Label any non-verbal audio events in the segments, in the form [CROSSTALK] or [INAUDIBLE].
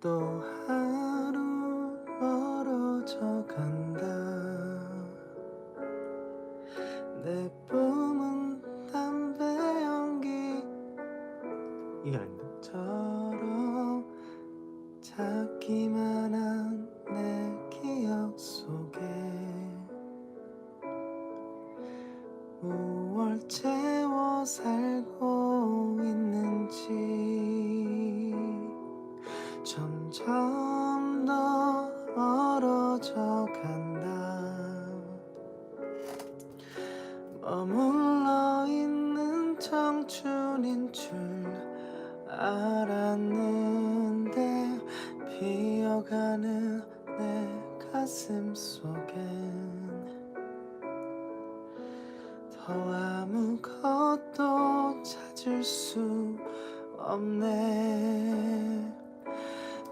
또 하루 멀어져 간다. 내 뿜은 담배 연기 이게 아닌데 처럼 찾기만 한 내 기억 속에 무얼 채워 살고 점점 더 멀어져 간다. 머물러 있는 청춘인 줄 알았는데 비어가는 내 가슴 속엔 더 아무것도 찾을 수 없네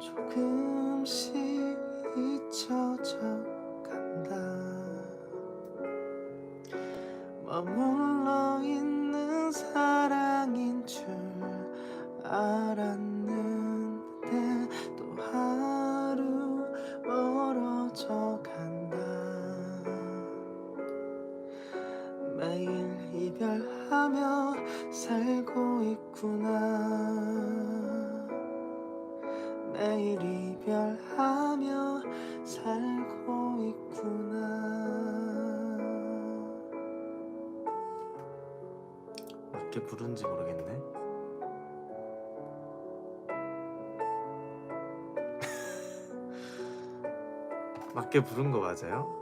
조금씩 잊혀져 간다. 머물러 있는 사랑인 줄 알았는데 또 하루 멀어져 간다. 매일 이별하며 매일 이별하며 살고 있구나 맞게 부른지 모르겠네 [LAUGHS] 맞게 부른 거 맞아요?